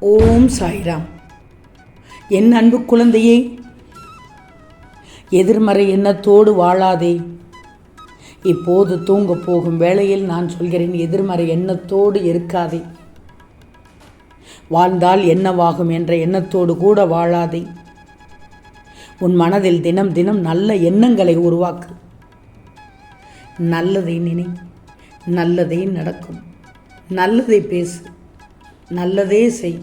ஓம் சாய்ராம். என் அன்பு குழந்தையே எதிர்மறை எண்ணத்தோடு வாழாதே. இப்போது தூங்க போகும் வேளையில் நான் சொல்கிறேன் எதிர்மறை எண்ணத்தோடு இருக்காதே. வாழ்ந்தால் என்னவாகும் என்ற எண்ணத்தோடு கூட வாழாதே. உன் மனதில் தினம் தினம் நல்ல எண்ணங்களை உருவாக்கு. நல்லதை நினை நல்லதே நடக்கும். நல்லதை பேசு. நல்லதே செய்.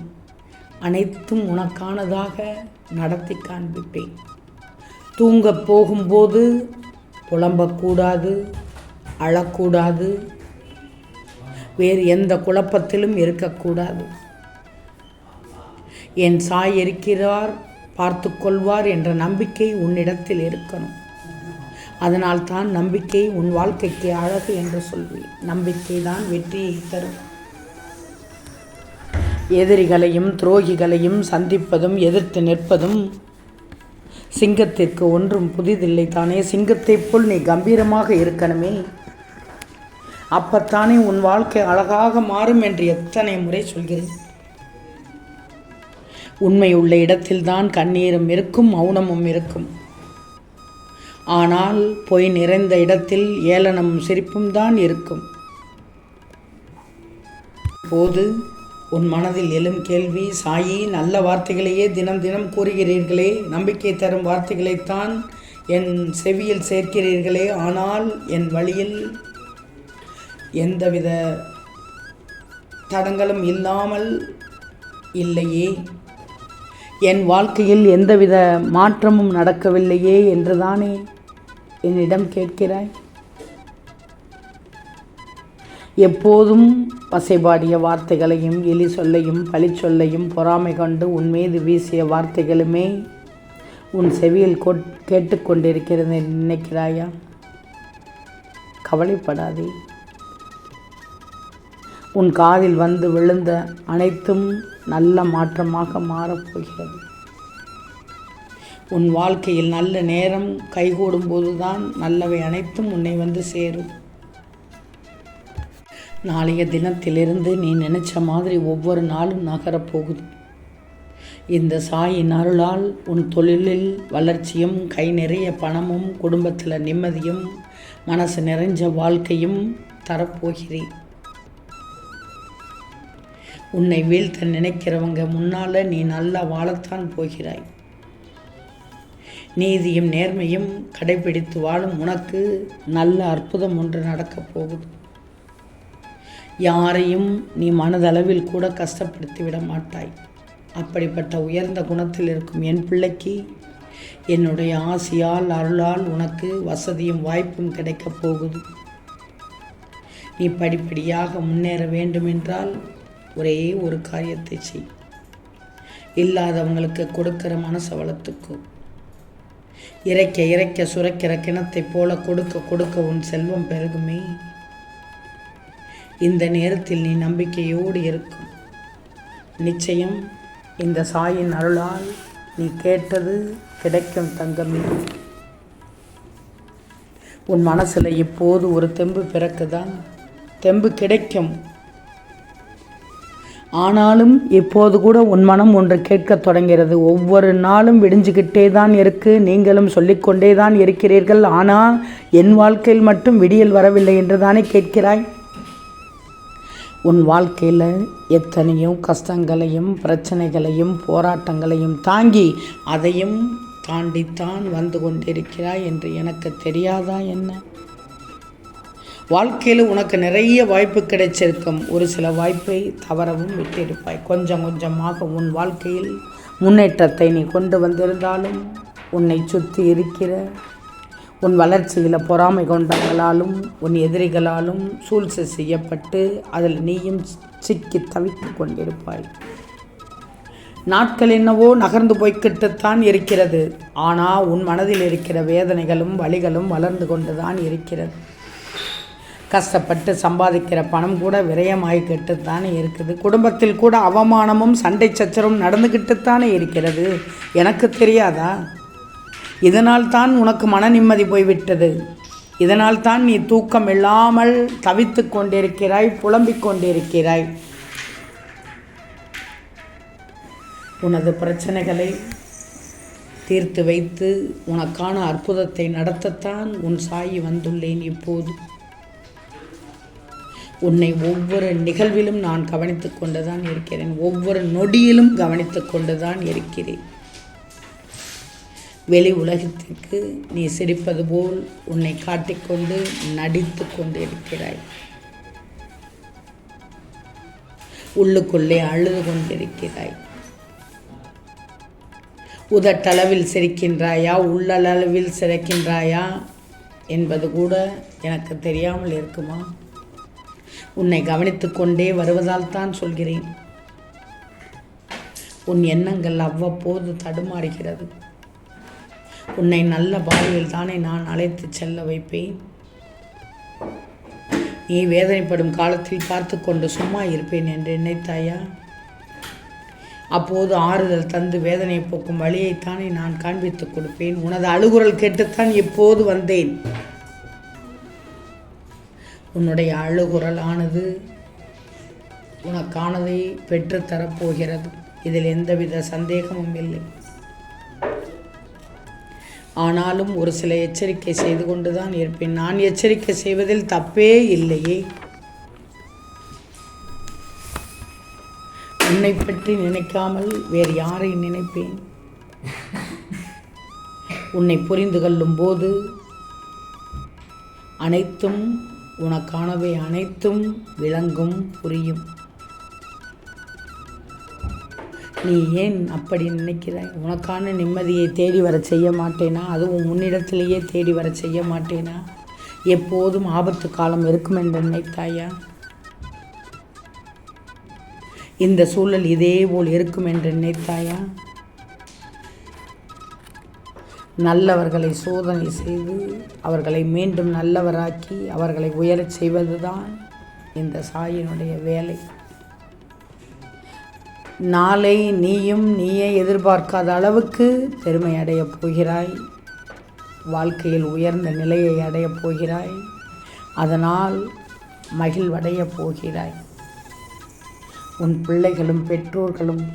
அனைத்தும் உனக்கானதாக நடத்தி காண்பிப்பேன். தூங்கப் போகும்போது புலம்பக்கூடாது அழக்கூடாது வேறு எந்த குழப்பத்திலும் இருக்கக்கூடாது. என் சாய் இருக்கிறார் பார்த்து கொள்வார் என்ற நம்பிக்கை உன்னிடத்தில் இருக்கணும். அதனால் தான் நம்பிக்கை உன் வாழ்க்கைக்கு அழகு என்று சொல்வேன். நம்பிக்கை தான் வெற்றியை தரும். எதிரிகளையும் துரோகிகளையும் சந்திப்பதும் எதிர்த்து நிற்பதும் சிங்கத்திற்கு ஒன்றும் புதிதில்லை தானே. சிங்கத்தைப் போல் நீ கம்பீரமாக இருக்கணுமே. அப்பத்தானே உன் வாழ்க்கை அழகாக மாறும் என்று எத்தனை முறை சொல்கிறேன். உண்மை உள்ள இடத்தில்தான் கண்ணீரும் இருக்கும் மௌனமும் இருக்கும். ஆனால் பொய் நிறைந்த இடத்தில் ஏளனமும் சிரிப்பும் தான் இருக்கும். போது உன் மனதில் எழும் கேள்வி சாயி நல்ல வார்த்தைகளையே தினம் தினம் கூறுகிறீர்களே. நம்பிக்கை தரும் வார்த்தைகளைத்தான் என் செவியில் சேர்க்கிறீர்களே. ஆனால் என் வழியில் எந்தவித தடங்களும் இல்லாமல் இல்லையே. என் வாழ்க்கையில் எந்தவித மாற்றமும் நடக்கவில்லையே என்றுதானே என்னிடம் கேட்கிறாய்? எப்போதும் பசைபாடிய வார்த்தைகளையும் எலி சொல்லையும் பழி சொல்லையும் பொறாமை கொண்டு உன் மீது வீசிய வார்த்தைகளுமே உன் செவியில் கேட்டுக்கொண்டிருக்கிறது நினைக்கிறாயா? கவலைப்படாதே. உன் காதில் வந்து விழுந்த அனைத்தும் நல்ல மாற்றமாக மாறப்போகிறது. உன் வாழ்க்கையில் நல்ல நேரம் கைகூடும் போதுதான் நல்லவை அனைத்தும் உன்னை வந்து சேரும். நாளைய தினத்திலிருந்து நீ நினைச்ச மாதிரி ஒவ்வொரு நாளும் நகரப்போகுது இந்த சாயின் அருளால் உன் தொழிலில் வளர்ச்சியும் கை நிறைய பணமும் குடும்பத்தில் நிம்மதியும் மனசு நிறைஞ்ச வாழ்க்கையும் தரப்போகிறேன் உன்னை வீழ்த்த நினைக்கிறவங்க முன்னால் நீ நல்லா வாழத்தான் போகிறாய். நீதியும் நேர்மையும் கடைபிடித்து வாழும் உனக்கு நல்ல அற்புதம் ஒன்று நடக்கப் போகுது. யாரையும் நீ மனதளவில் கூட கஷ்டப்படுத்தி விட மாட்டாய் அப்படிப்பட்ட உயர்ந்த குணத்தில் இருக்கும் என் பிள்ளைக்கு என்னுடைய ஆசையால் அருளால் உனக்கு வசதியும் வாய்ப்பும் கிடைக்கப் போகுது. நீ படிப்படியாக முன்னேற வேண்டுமென்றால் ஒரே ஒரு காரியத்தை செய். இல்லாதவங்களுக்கு கொடுக்கிற மனசை வளர்த்துக்கோ. இறைக்க இறைக்க சுரைக்கிற கிணத்தைப் போல கொடுக்க கொடுக்க உன் செல்வம் பெருகுமே. இந்த நேரத்தில் நீ நம்பிக்கையோடு இருக்கும். நிச்சயம் இந்த சாயின் அருளால் நீ கேட்டது கிடைக்கும் தங்கமே. உன் மனசில் இப்போது ஒரு தெம்பு பிறக்குதான். தெம்பு கிடைக்கும். ஆனாலும் இப்போது கூட உன் மனம் ஒன்று கேட்கத் தொடங்கிறது. ஒவ்வொரு நாளும் விடிஞ்சுக்கிட்டே தான் இருக்கு. நீங்களும் சொல்லிக்கொண்டே தான் இருக்கிறீர்கள். ஆனால் என் வாழ்க்கையில் மட்டும் விடியல் வரவில்லை என்று தானே கேட்கிறாய்? உன் வாழ்க்கையில் எத்தனையோ கஷ்டங்களையும் பிரச்சனைகளையும் போராட்டங்களையும் தாங்கி அதையும் தாண்டித்தான் வந்து கொண்டிருக்கிறாய் என்று எனக்கு தெரியாதா என்ன? வாழ்க்கையில் உனக்கு நிறைய வாய்ப்பு கிடைச்சிருக்கும். ஒரு சில வாய்ப்பை தவறவும் விட்டிருப்பாய். கொஞ்சம் கொஞ்சமாக உன் வாழ்க்கையில் முன்னேற்றத்தை நீ கொண்டு வந்திருந்தாலும் உன்னை சுற்றி இருக்கிற உன் வளர்ச்சியில் பொறாமை கொண்டவர்களாலும் உன் எதிரிகளாலும் சூழ்ச்சி செய்யப்பட்டு அதில் நீயும் சிக்கி தவித்து கொண்டிருப்பாய். நாட்கள் என்னவோ நகர்ந்து போய்கிட்டுத்தான் இருக்கிறது. ஆனால் உன் மனதில் இருக்கிற வேதனைகளும் வழிகளும் வளர்ந்து கொண்டு தான் இருக்கிறது. கஷ்டப்பட்டு சம்பாதிக்கிற பணம் கூட விரயமாகிக்கிட்டு தானே இருக்குது. குடும்பத்தில் கூட அவமானமும் சண்டை சச்சரவும் நடந்துக்கிட்டு தானே இருக்கிறது. எனக்கு தெரியாதா? இதனால் தான் உனக்கு மன நிம்மதி போய்விட்டது. இதனால் தான் நீ தூக்கம் இல்லாமல் தவித்து கொண்டிருக்கிறாய் புலம்பிக் கொண்டிருக்கிறாய். உனது பிரச்சனைகளை தீர்த்து வைத்து உனக்கான அற்புதத்தை நடத்தத்தான் உன் சாயி வந்துள்ளேன் இப்போது. உன்னை ஒவ்வொரு நிகழ்விலும் நான் கவனித்துக் கொண்டுதான் இருக்கிறேன். ஒவ்வொரு நொடியிலும் கவனித்துக் கொண்டுதான் இருக்கிறேன். வெளி உலகத்திற்கு நீ சிரிப்பது போல் உன்னை காட்டிக்கொண்டு நடித்து கொண்டு இருக்கிறாய். உள்ளுக்குள்ளே அழுது கொண்டிருக்கிறாய். உதட்டளவில் சிரிக்கின்றாயா? உள்ளளவில் சிரிக்கின்றாயா? என்பது கூட எனக்கு தெரியாமல் இருக்குமா? உன்னை கவனித்து கொண்டே வருவதால் தான் சொல்கிறேன். உன் எண்ணங்கள் அவ்வப்போது தடுமாறுகிறது. உன்னை நல்ல பாதையில் தானே நான் அழைத்து செல்ல வைப்பேன். நீ வேதனைப்படும் காலத்தில் பார்த்து கொண்டு சும்மா இருப்பேன் என்று நினைத்தாயா? அப்போது ஆறுதல் தந்து வேதனை போக்கும் வழியைத்தானே நான் காண்பித்துக் கொடுப்பேன். உனது அழுகுரல் கேட்டுத்தான் எப்போது வந்தேன். உன்னுடைய அழுகுரல் ஆனது உனக்கானதை பெற்றுத்தரப்போகிறது இதில் எந்தவித சந்தேகமும் இல்லை. ஆனாலும் ஒரு சில எச்சரிக்கை செய்து கொண்டுதான் இருப்பேன். நான் எச்சரிக்கை செய்வதில் தப்பே இல்லையே. உன்னை பற்றி நினைக்காமல் வேறு யாரை நினைப்பேன்? உன்னை புரிந்து கொள்ளும் போது அனைத்தும் உனக்கானவை அனைத்தும் விளங்கும் புரியும். நீ ஏன் அப்படி நினைக்கிறாய் உனக்கான நிம்மதியை தேடி வர செய்ய மாட்டேனா? அதுவும் உன்னிடத்திலேயே தேடி வர செய்ய மாட்டேனா? எப்போதும் ஆபத்து காலம் இருக்கும் என்று நினைத்தாயா? இந்த சூழல் இதே போல் இருக்கும் என்று நினைத்தாயா? நல்லவர்களை சோதனை செய்து அவர்களை மீண்டும் நல்லவராக்கி அவர்களை உயரச் செய்வதுதான் இந்த சாயினுடைய வேலை. நாளை நீயும் நீயே எதிர்பார்க்காத அளவுக்கு பெருமை அடையப் போகிறாய். வாழ்க்கையில் உயர்ந்த நிலையை அடையப் போகிறாய். அதனால் மகிழ்வடையப் போகிறாய். உன் பிள்ளைகளும் பெற்றோர்களும்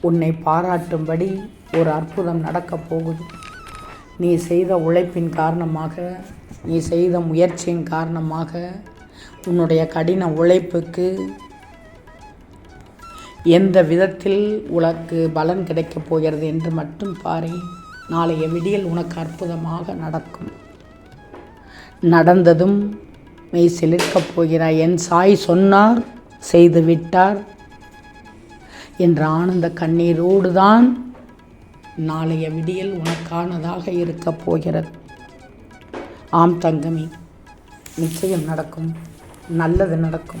உன்னை பாராட்டும்படி ஒரு அற்புதம் நடக்கப் போகுது. நீ செய்த உழைப்பின் காரணமாக நீ செய்த முயற்சியின் காரணமாக உன்னுடைய கடின உழைப்புக்கு எந்த விதத்தில் உனக்கு பலன் கிடைக்கப் போகிறது என்று மட்டும் பாரு. நாளைய விடியல் உனக்கு அற்புதமாக நடக்கும். நடந்ததும் மெய் சிலிர்க்கப் போகிறாய். என் சாய் சொன்னார் செய்து விட்டார் என்ற ஆனந்த கண்ணீரோடு தான் நாளைய விடியல் உனக்கானதாக இருக்கப் போகிறது. ஆம் தங்கமி நிச்சயம் நடக்கும். நல்லது நடக்கும்.